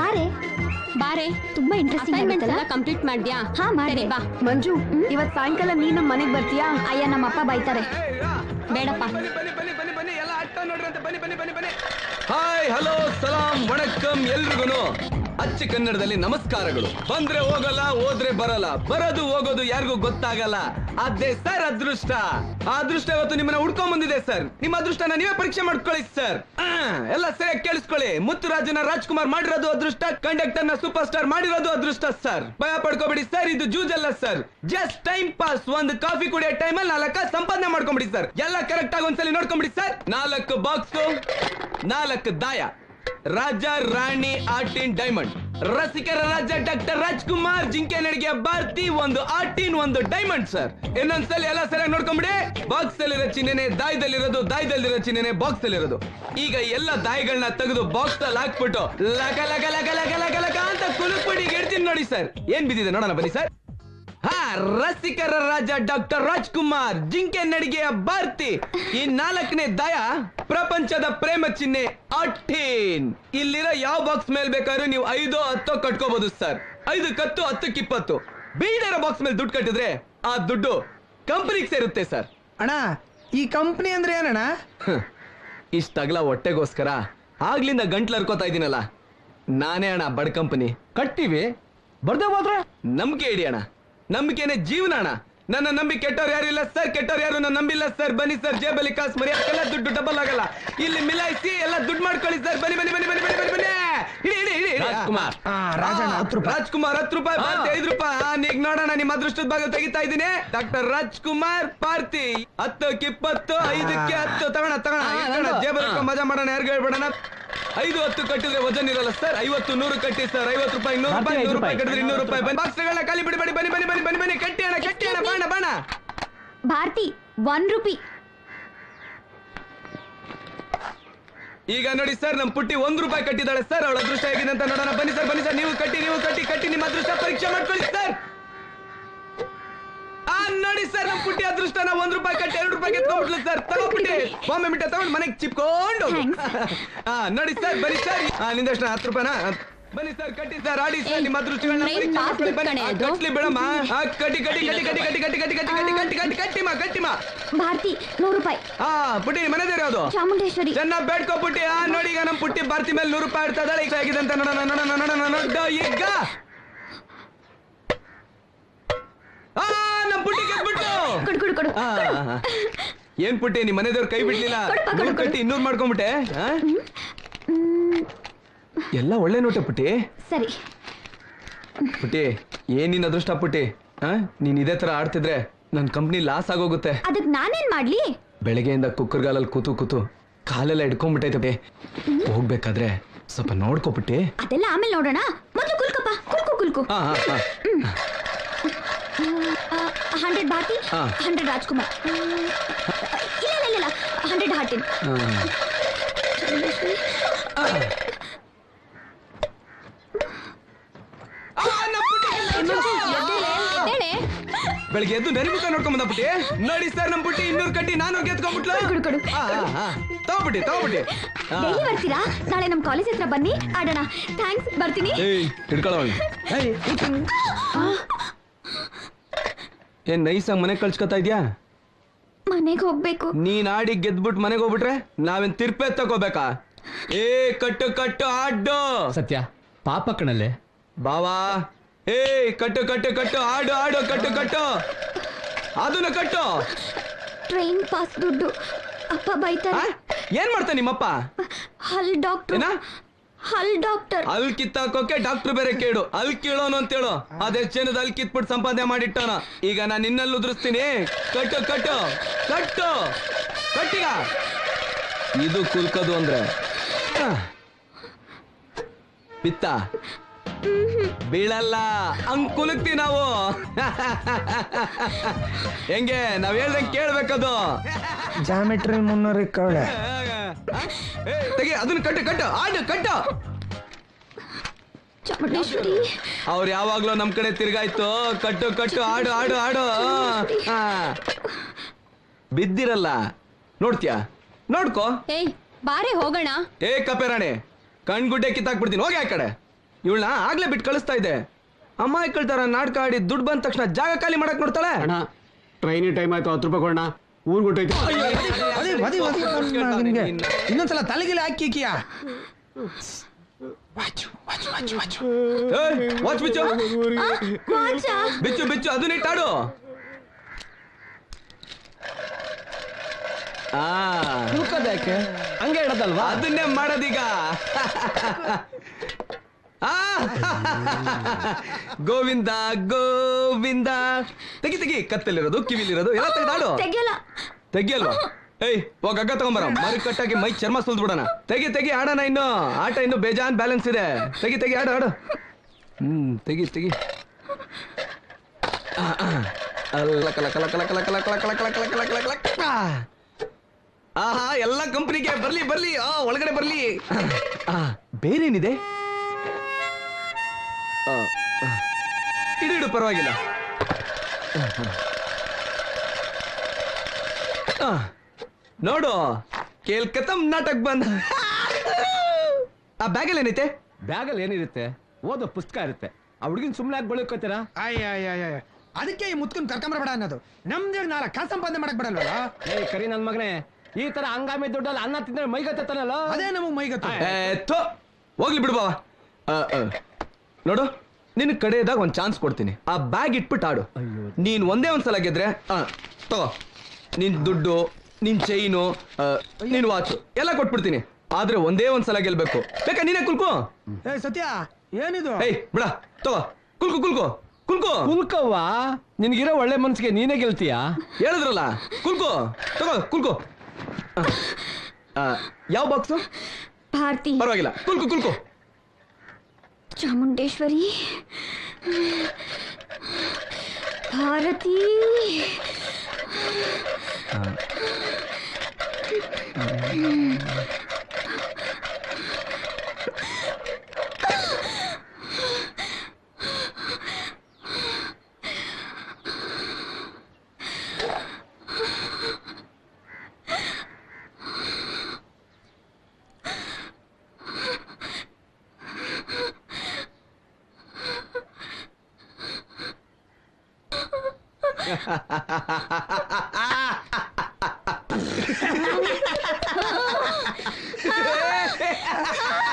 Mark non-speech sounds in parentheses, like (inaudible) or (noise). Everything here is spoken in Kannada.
ಬಾರೆ. ಬಾರೆ ತುಂಬಾ ಇಂಟ್ರೆಸ್ಟಿಂಗ್ ಎಲ್ಲ ಕಂಪ್ಲೀಟ್ ಮಾಡ್ದ್ಯಾ? ಹಾ ಮಾಡಿ ಬಾ. ಮಂಜು ಇವತ್ ಸಾಯಂಕಾಲ ನೀ ನಮ್ಮ ಮನೆಗ್ ಬರ್ತೀಯಾ? ಅಯ್ಯ ನಮ್ಮ ಅಪ್ಪ ಬೈತಾರೆ. ಬೇಡಪ್ಪ. ಹಾಯ್ ಹಲೋ ಸಲಾಂ ವಣಕ್ಕಂ ಎಲ್ರಿಗೂ ಅಚ್ಚ ಕನ್ನಡದಲ್ಲಿ ನಮಸ್ಕಾರಗಳು. ಬಂದ್ರೆ ಹೋಗಲ್ಲ, ಹೋದ್ರೆ ಬರಲ್ಲ. ಬರೋದು, ಹೋಗೋದು ಯಾರಿಗೂ ಗೊತ್ತಾಗಲ್ಲ. ಅದೇ ಸರ್ ಅದೃಷ್ಟ. ಆ ಅದೃಷ್ಟ ಇವತ್ತು ನಿಮ್ಮನ್ನ ಹುಡ್ಕೊಂಡ್ ಬಂದಿದೆ ಸರ್. ನಿಮ್ಮ ಅದೃಷ್ಟನ ನೀವೇ ಪರೀಕ್ಷೆ ಮಾಡ್ಕೊಳ್ಳಿ ಸರ್. ಎಲ್ಲ ಸರಿಯಾಗಿ ಕೇಳಿಸ್ಕೊಳ್ಳಿ. ಮುತ್ತುರಾಜನ ರಾಜ್ಕುಮಾರ್ ಮಾಡಿರೋದು ಅದೃಷ್ಟ ಕಂಡಕ್ಟರ್ನ ಸೂಪರ್ ಸ್ಟಾರ್ ಮಾಡಿರೋದು ಅದೃಷ್ಟ ಸರ್. ಭಯ ಪಡ್ಕೋಬೇಡಿ ಸರ್, ಇದು ಜೂಜಲ್ಲ ಸರ್. Just time pass. ಒಂದು ಕಾಫಿ ಕುಡಿಯೋ ಟೈಮಲ್ಲಿ ನಾಲ್ಕ ಸಂಪಾದನೆ ಮಾಡ್ಕೊಂಬಿಡಿ ಸರ್. ಎಲ್ಲ ಕರೆಕ್ಟ್ ಆಗಿ ಒಂದ್ಸಲಿ ನೋಡ್ಕೊಂಬಿಡಿ ಸರ್. ನಾಲ್ಕು ಬಾಕ್ಸ್ ನಾಲ್ಕು ದಾಯ. ರಾಜ ರಾಣಿ ಆರ್ಟಿನ್ ಡೈಮಂಡ್. ರಸಿಕರ ರಾಜ ಡಾಕ್ಟರ್ ರಾಜ್ಕುಮಾರ್ ಜಿಂಕೆ ನಡಿಗೆ ಭಾರತಿ ಒಂದು ಆರ್ಟಿನ್ ಒಂದು ಡೈಮಂಡ್, ಸರ್. ಇನ್ನೊಂದ್ಸಲ ಎಲ್ಲ ಸರಿಯಾಗಿ ನೋಡ್ಕೊಂಬಿಡಿ. ಬಾಕ್ಸ್ ಅಲ್ಲಿರೋ ಚಿಹ್ನೆ ದಾಯದಲ್ಲಿರೋದು, ದಾಯದಲ್ಲಿರೋ ಚಿಹ್ನೆ ಬಾಕ್ಸ್ ಅಲ್ಲಿರೋದು ಈಗ ಎಲ್ಲ ದಾಯಗಳನ್ನ ತೆಗೆದು ಬಾಕ್ಸ್ ಅಲ್ಲಿ ಹಾಕ್ಬಿಟ್ಟು ಲಕ ಲಕ ಲಕ ಲಕ ಲಕ ಲಕ ಅಂತ ಕುಲುಕ್ಬಿಡಿ ಗೆಡ್ತೀನಿ ನೋಡಿ, ಸರ್. ಏನ್ ಬಿದ್ದಿದೆ ನೋಡೋಣ ಬನ್ನಿ, ಸರ್. ರಸಿಕರ ರಾಜ ಡಾಕ್ಟರ್ ರಾಜ್ಕುಮಾರ್ ಜಿಂಕೆ ನಡಿಗೆಯ ಭಾರತಿ. ಈ ನಾಲ್ಕನೇ ದಯ ಪ್ರಪಂಚದ ಪ್ರೇಮ ಚಿಹ್ನೆ ಅಟ್ಟೀನ್ ಇಲ್ಲಿರೋ ಯಾವ ಬಾಕ್ಸ್ ಮೇಲೆ ಬೇಕಾದ್ರೂ ನೀವು ಐದು ಹತ್ತೋ ಕಟ್ಕೋಬಹುದು ಸರ್. ಐದು ಕತ್ತು ಹತ್ತಕ್ಕೆ ಇಪ್ಪತ್ತು. ಬೀಳರ ಬಾಕ್ಸ್ ಮೇಲೆ ದುಡ್ಡು ಕಟ್ಟಿದ್ರೆ ಆ ದುಡ್ಡು ಕಂಪನಿಗೆ ಸೇರುತ್ತೆ ಸರ್. ಅಣ್ಣ ಈ ಕಂಪ್ನಿ ಅಂದ್ರೆ ಏನಣ್ಣ? ಇಷ್ಟಗಲ ಹೊಟ್ಟೆಗೋಸ್ಕರ ಆಗ್ಲಿಂದ ಗಂಟ್ಲು ಹರ್ಕೋತಾ ಇದೀನಲ್ಲ. ನಾನೇ ಅಣ್ಣ ಬಡ ಕಂಪನಿ ಕಟ್ತೀವಿ. ಬರ್ದೇ ಹೋದ್ರೆ ನಂಬಿಕೆ ಇಡಿ ಅಣ್ಣ ನಂಬಿಕೆನೆ ಜೀವನ ಅಣ್ಣ. ನನ್ನ ನಂಬಿ ಕೆಟ್ಟವ್ರು ಯಾರು ಇಲ್ಲ ಸರ್ ಕೆಟ್ಟವ್ರು ಯಾರು ನನ್ನ ನಂಬಿಲ್ಲ ಸರ್ ಬನ್ನಿ ಸರ್ ಜೇಬಲ್ಲಿ ಕಾಸು ಮರಿ ಎಲ್ಲ ದುಡ್ಡು ಡಬಲ್ ಆಗಲ್ಲ. ಇಲ್ಲಿ ಮಿಲಾಯಿಸಿ ಎಲ್ಲ ದುಡ್ಡು ಮಾಡ್ಕೊಳ್ಳಿ ಸರ್ ಬನ್ನಿ ಬನ್ನಿ ಬನ್ನಿ ಬನ್ನಿ ಬನ್ನಿ ಬನ್ನಿ ಬನ್ನಿ. ಇಡಿ ಇಡಿ ಇಡಿ ರಾಜ್ಕುಮಾರ್. ರಾಜಣ್ಣ, ಹತ್ತು ರೂಪಾಯಿ. ರಾಜ್ಕುಮಾರ್ ಹತ್ತು ರೂಪಾಯಿ ಪಾರ್ಟಿ ಐದು ರೂಪಾಯಿ. ಆ, ನೀಗ್ ನೋಡೋಣ ನಿಮ್ಮ ಅದೃಷ್ಟದ ಭಾಗ ತೆಗಿತಾ ಇದ್ದೀನಿ. ಡಾಕ್ಟರ್ ರಾಜ್ಕುಮಾರ್ ಪಾರ್ಟಿ ಹತ್ತಕ್ಕೆ ಇಪ್ಪತ್ತು ಐದಕ್ಕೆ ಹತ್ತು. ತಗೋಣ ತಗೋಣ. ಜೇಬಲ್ಲಿ ಇಟ್ಕೊಂಡು ಮಜಾ ಮಾಡೋಣ ಯಾರಿಗೂ ಹೇಳ್ಬೇಡಣ ಐದು ಹತ್ತು ಕಟ್ಟಿದ್ರೆ ವಜನ್ ಇರಲ್ಲ ಸರ್. ಐವತ್ತು ನೂರು ಕಟ್ಟಿ ಸರ್. ಐವತ್ತು ರೂಪಾಯಿ ನೂರು ರೂಪಾಯಿ ನೂರು ರೂಪಾಯಿ ಕಟ್ಟಿದ್ರೆ ಇನ್ನೂರು ರೂಪಾಯಿ. ಬನ್ನಿ. ಬಾಕ್ಸ್ಗಳನ್ನ ಖಾಲಿ ಬಿಡಿ ಬನ್ನಿ ಬನ್ನಿ ಬನ್ನಿ ಬನ್ನಿ ಬನ್ನಿ. ಕಟ್ಟಿ ಅಣ್ಣ ಕಟ್ಟಿ ಅಣ್ಣ ಬಾಣ ಬಾಣ. Bharati one rupee. ಈಗ ನೋಡಿ ಸರ್ ನಮ್ ಪುಟ್ಟಿ ಒಂದ್ ರೂಪಾಯಿ ಕಟ್ಟಿದ್ದಾಳೆ ಸರ್. ಅವಳ ಅದೃಷ್ಟ ಹೇಗಿದೆ ಅಂತ ನೋಡೋಣ. ಬನ್ನಿ ಸರ್ ಬನ್ನಿ ಸರ್. ನೀವು ಕಟ್ಟಿ ನೀವು ಕಟ್ಟಿ ಕಟ್ಟಿ. ನಿಮ್ಮ ಅದೃಷ್ಟ ಪರೀಕ್ಷೆ ಮಾಡ್ಕೊಳ್ಳಿ ಸರ್ ಆ ನೋಡಿ ಸರ್ ನಮ್ ಪುಟ್ಟಿ ಅದೃಷ್ಟನ ಒಂದ್ ರೂಪಾಯಿ ಕಟ್ಟಿ ಎರಡು ರೂಪಾಯಿ ಎತ್ಕೊಂಡ್ಬಿಟ್ಲು ಸರ್ ತಗೊಂಡ್ಬಿಟ್ಟೆ ಬಾಂಬೆ ಮಿಠಾಯಿ ತಗೊಂಡು ಮನೆಗೆ ಚಿಪ್ಕೊಂಡು ಹಾ ನೋಡಿ ಸರ್ ಬರಿ ಸರ್ ನಿಂದಷ್ಟು ಹತ್ತು ರೂಪಾಯಿನ ಬನ್ನಿ ಸರ್ ಕಟ್ಟಿ ಸರ್ ಆಡಿ ಸರ್ ನಿಮ್ಮ ಅದೃಷ್ಟಗಳನ್ನ ಬಿಡಮ್ಮ ಕಟ್ಟಿ ಕಟ್ಟಿ ಕಟ್ಟಿ ಕಟ್ಟಿ ಕಟ್ಟಿ ಕಟ್ಟಿ ಕಟ್ಟಿ ಕಟ್ಟಿ ಕಟ್ಟಿ ಕಟ್ಟಿ ಕಟ್ಟಿ ಕಟ್ಟಿಮ ಕಟ್ಟಿಮಾ ಭಾರತಿ ನೂರು ರೂಪಾಯಿ ಹಾ ಪುಟ್ಟಿ ಮನೆ ಯಾವುದು ಚಾಮುಂಡೇಶ್ವರಿ ಚೆನ್ನಾಗಿ ಬೇಡ್ಕೊ ಪುಟ್ಟಿ ಆ ನೋಡಿ ಈಗ ನಮ್ಮ ಪುಟ್ಟಿ ಭಾರತಿ ಮೇಲೆ ನೂರು ರೂಪಾಯಿ ಇಡ್ತಾ ಇದ್ದಾಳೆ ಈಗ ಆಗಿದೆ ಅಂತ ನೋಡೋಣ ನೋಡೋಣ ನೋಡೋಣ ನೋಡ ಈಗ ಏನ್ ಪುಟ್ಟಿ ನಿಮ್ ಮನೆದವ್ರ ಕೈ ಬಿಡ್ಲಿಲ್ಲ? ನೂರು. ಕಟ್ಟಿ ಇನ್ನೂರ್ ಮಾಡ್ಕೊಂಬಿಟ್ಟೆ ಆ? ಎಲ್ಲ ಒಳ್ಳೆ ನೋಟ ಪುಟ್ಟಿ. ಸರಿ. ಪುಟ್ಟಿ ಏನ್ ನಿನ್ ಅದೃಷ್ಟ ಪುಟ್ಟಿ? ಆ? ನೀನ್ ಇದೇ ತರ ಆಡ್ತಿದ್ರೆ ನನ್ ಕಂಪ್ನಿ ಲಾಸ್ ಆಗೋಗುತ್ತೆ. ಅದಕ್ಕೆ ನಾನೇನ್ ಮಾಡ್ಲಿ? ಬೆಳಗ್ಗೆಯಿಂದ ಕುಕ್ಕರ್ಗಾಲಲ್ಲಿ ಕೂತು ಕೂತು ಕಾಲೆಲ್ಲ ಹಿಡ್ಕೊಂಡ್ಬಿಟ್ಟೈತೆ ಹೋಗ್ಬೇಕಾದ್ರೆ ಸ್ವಲ್ಪ ನೋಡ್ಕೊಬಿಟ್ಟಿ ಅದೆಲ್ಲ ಆಮೇಲೆ ನೋಡೋಣ. ಮೊದಲು ಕುಲ್ಕಪ್ಪ ಕುಲ್ಕು ಕುಲ್ಕು. ಹಾ ಹಾ ಹಾ. ಹಂಡ್ರೆಡ್ ಭಾರತಿ ಹಾ. ಹಂಡ್ರೆಡ್ ರಾಜ್ಕುಮಾರ್. ಹ್ಮ್, ಇಲ್ಲ ಇಲ್ಲ ಇಲ್ಲ ಹಂಡ್ರೆಡ್ ಹಾರ್ಟಿನ್. ಎದ್ದೇಳೆ? ಬೆಳಿಗ್ಗೆ ಎದ್ದು ನರಿಮುಖ ನೋಡ್ಕೊಂಡ್ ಬಂದಬಿಟ್ಟಿ. ನೋಡಿ ಸರ್ ನಮ್ ಪುಟ್ಟಿ ಇನ್ನೂರು ಕಟ್ಟಿ ನಾನು ಹೋಗಿ ಕೊಡು, ಕೊಡು. ಹಾ, ಹಾ, ಹಾ. ತಗೊಂಬಿಟ್ಟಿ ತಗೊಂಬಿಟ್ಟಿ. ಡೈಲಿ ಬರ್ತೀರಾ? ನಾಳೆ ನಮ್ ಕಾಲೇಜ್ ಹತ್ರ ಬನ್ನಿ ಆಡೋಣ. ಥ್ಯಾಂಕ್ಸ್ ಬರ್ತೀನಿ. ಹಿಡ್ಕೊಳ್ಳೋ ಏನ್ ನೈಸಾಗಿ ಮನೆ ಕಳ್ಸ್ಕೊತಾ ಇದ್ಯಾ? ಮನೆಗೆ ಹೋಗ್ಬೇಕು. ನೀನ್ ಆಡಿ ಗೆದ್ಬಿಟ್ಟು ಮನೆಗೆ ಹೋಗ್ಬಿಟ್ರೆ ನಾವೇನ್ ತಿರ್ಪೆ ತಗೋಬೇಕಾ? ಏ ಕಟ್ಟು ಕಟ್ಟು ಆಡು. ಸತ್ಯ ಪಾಪ ಕಣಲ್ಲೇ. ಬಾವಾ. ಏ ಕಟ್ಟು ಕಟ್ಟು ಕಟ್ಟು ಆಡು ಆಡು ಕಟ್ಟು ಕಟ್ಟು. ಅದನ್ನ ಕಟ್ಟು. ಟ್ರೈನ್ ಪಾಸ್ ದುಡ್ಡು ಅಪ್ಪ? ಬೈತಾರೆ. ಏನ್ ಮಾಡ್ತಾನೆ ನಿಮ್ಮಪ್ಪ? ಹಲ್ ಡಾಕ್ಟರ್. ಏನ? ಹಲ್ ಡಾಕ್ಟರ್. ಅಲ್ಲಿ ಕಿತ್ತಾಕೋಕೆ ಡಾಕ್ಟರ್ ಬೇರೆ ಕೇಳು ಅಲ್ಲಿ ಕೇಳೋನು ಅಂತೇಳು ಅದೆಷ್ಟೇನದ ಅಲ್ಲಿ ಕಿತ್ಬಿಟ್ಟು ಸಂಪಾದನೆ ಮಾಡಿಟ್ಟಾನ. ಈಗ ನಾನು ನಿನ್ನಲ್ಲಿ ಉದುರಿಸ್ತೀನಿ. ಕಟ್ಟು ಕಟ್ಟು ಕಟ್ಟು ಕಟ್ಟಿಗ. ಇದು ಕುಲ್ಕದು ಅಂದ್ರೆ. ಬಿತ್ತ ಪಿತ್ತ. ಬೀಳಲ್ಲ. ಹಂಗ್ ಕುಲುಕ್ತಿ ನಾವು. (laughs) ಹೆಂಗೆ? ನಾವ್ ಹೇಳ್ದಂಗೆ ಕೇಳ್ಬೇಕದು. ಜಾಮೆಟ್ರಿ ಮುನ್ನೂರಕ್ಕೆ ಕವಳೆ. ಏ, ತೆಗಿ ಅದನ್ನ ಕಟ್ಟು ಕಟ್ಟು ಆಡು ಕಟ್ಟು. ಚಾಮುಂಡೇಶ್ವರಿ ಅವ್ರು ಯಾವಾಗ್ಲೂ ನಮ್ ಕಡೆ ತಿರ್ಗಾಯ್ತು. ಕಟ್ಟು ಕಟ್ಟು ಆಡು ಆಡು ಆಡು. ಆ. ಬಿದ್ದಿರಲ್ಲ. ನೋಡ್ತೀಯಾ? ನೋಡ್ಕೋ. ಏಯ್ ಬಾರೆ ಹೋಗೋಣ. ಏ ಕಪೆರಾಣಿ ಕಣ್ಗುಡ್ಡೆ ಕಿತ್ತಾಕ್ಬಿಡ್ತೀನಿ. ಹೋಗಿ ಆ ಕಡೆ. ಇವಳನ್ನ ಆಗ್ಲೇ ಬಿಟ್ಟು ಕಳಿಸ್ತಾ ಇದ್ದೆ. ಅಮ್ಮ ತರ ನಾಟಕ ಆಡಿ ದುಡ್ಡು ಬಂದ ತಕ್ಷಣ ಜಾಗ ಖಾಲಿ ಮಾಡಕ್ ನೋಡ್ತಾಳೆ. ಅಣ್ಣ ಟ್ರೈನಿನ ಟೈಮ್ ಆಯ್ತು ಹತ್ತು ರೂಪಾಯಿ ಕೊಡೋಣ ಊರು ಹೊಂಟೈತಿ ಅದೇ ಮದಿ ನಿನ್ಗೆ ಇನ್ನೊಂದ್ಸಲ ತಲೆಗಿಲೆ ಹಾಕಿ ಕಿಯಾ. ಏಯ್, ವಾಚ್ ಬಿಚ್ಚು. ವಾಚ. ಬಿಚ್ಚು ಬಿಚ್ಚು ಅದನ್ನ ಇಟ್ಟಾಡು ಆ. ಯಾಕೆ? ಹಂಗೆ ಇಡದಲ್ವಾ? ಅದನ್ನೇ ಮಾಡೋದೀಗ. ಆ, ಗೋವಿಂದ ಗೋವಿಂದ. ತೆಗಿ ತೆಗಿ. ಕತ್ತಲ್ಲಿರೋದು ಕಿವಿಲಿರೋದು ಎಲ್ಲ ತೆಗೆದಾಡು ತೆಗಿಯಲ್ಲ. ತೆಗಿಯಲ್ವಾ? ಏಯ್ ಹೋಗ್ ಹಗ್ಗ ತಗೊಂಬರ ಮರಿ ಮೈ ಚರ್ಮ ಸುಲ್ದ್ಬಿಡೋಣ ತೆಗಿ ತೆಗಿ ಆಡೋಣ ಇನ್ನು ಆಟ ಇನ್ನು ಬೇಜಾನ್ ಬ್ಯಾಲೆನ್ಸ್ ಇದೆ ತೆಗಿ ತೆಗಿ ಆಡು ಆಡು ಹ್ಮ್ ತೆಗಿ ತೆಗಿ. ಅಲ್ಲ ಕಲ ಕಲ ಕಲ ಕಲ ಕಲ ಕಲ ಕಲ ಕಲ ಕಲ ಕಲ ಕಲ ಕಲ. ಆಹಾ ಎಲ್ಲ ಕಂಪ್ನಿಗೆ ಬರ್ಲಿ ಬರ್ಲಿ ಆ ಒಳಗಡೆ ಬರ್ಲಿ ಬೇರೇನಿದೆ ಇಡು ಪರವಾಗಿಲ್ಲ ಆ, ನೋಡು ಕೇಳ್ಕತಮ್ ನಾಟಕ್ ಬಂದ. ಆ ಬ್ಯಾಗಲ್ಲಿ ಏನೈತೆ? ಬ್ಯಾಗಲ್ಲಿ ಏನಿರುತ್ತೆ? ಓದೋ ಪುಸ್ತಕ ಇರುತ್ತೆ. ಆ ಹುಡುಗಿನ ಸುಮ್ಮನೆ ಆಗಿ ಬೆಳಕೋತೀರಾ? ಅಯ್ಯ ಅದಕ್ಕೆ ಈ ಮುತ್ಕನ್ ಕರ್ಕೊಂಬರಬೇಡ ಅನ್ನೋದು. ನಮ್ದೇ ನಾಲ್ಕು ಕಾಸು ಸಂಪಾದನೆ ಮಾಡಕ್ ಬಿಡಲ್ವಲ್ಲ? ಏ ಕರಿ ನನ್ ಮಗನೇ. ಈ ತರ ಹಂಗಾಮಿ ದುಡ್ಡಲ್ಲಿ ಅನ್ನ ತಿಂದ್ರೆ ಮೈಗತ್ತಲ್ಲ ಅದೇ ನಮಗ್ ಮೈಗತ್ತ ಹೋಗ್ಲಿ ಬಿಡು ಬಾವ. ನೋಡು ನಿನ್ ಕಡೆಯದಾಗ ಒಂದ್ ಚಾನ್ಸ್ ಕೊಡ್ತೀನಿ. ಆ ಬ್ಯಾಗ್ ಇಟ್ಬಿಟ್ಟು ಆಡು. ನೀನ್ ಒಂದೇ ಒಂದ್ಸಲ ಗೆದ್ರೆ ತಗೋ. ನಿನ್ ದುಡ್ಡು ನಿನ್ ಚೈನು ನಿನ್ ವಾಚ್ ಎಲ್ಲ ಕೊಟ್ಬಿಡ್ತೀನಿ. ಆದ್ರೆ ಒಂದೇ ಒಂದ್ ಸಲ ಗೆಲ್ಬೇಕು. ಬೇಕಾ ನೀನೇ ಕುಲ್ಕೋ? ಏ ಸತ್ಯ ಏನಿದು? ಏಯ್ ಬಿಡ. ತಗೋ. ಕುಲ್ಕು ಕುಲ್ಕು. ಕುಲ್ಕು. ಕುಲ್ಕವ್ವ? ನಿನ್ಗಿರೋ ಒಳ್ಳೆ ಮನ್ಸಿಗೆ ನೀನೇ ಗೆಲ್ತೀಯಾ? ಹೇಳಿದ್ರಲ್ಲ. ಕುಲ್ಕು. ತಗೋ ಕುಲ್ಕು. ಯಾವ ಬಾಕ್ಸು ಭಾರತಿ. ಪರವಾಗಿಲ್ಲ. ಕುಲ್ಕು ಕುಲ್ಕು. Chamundeshwari. Bharati. ha ha ha ha ha ハハハハ! (laughs)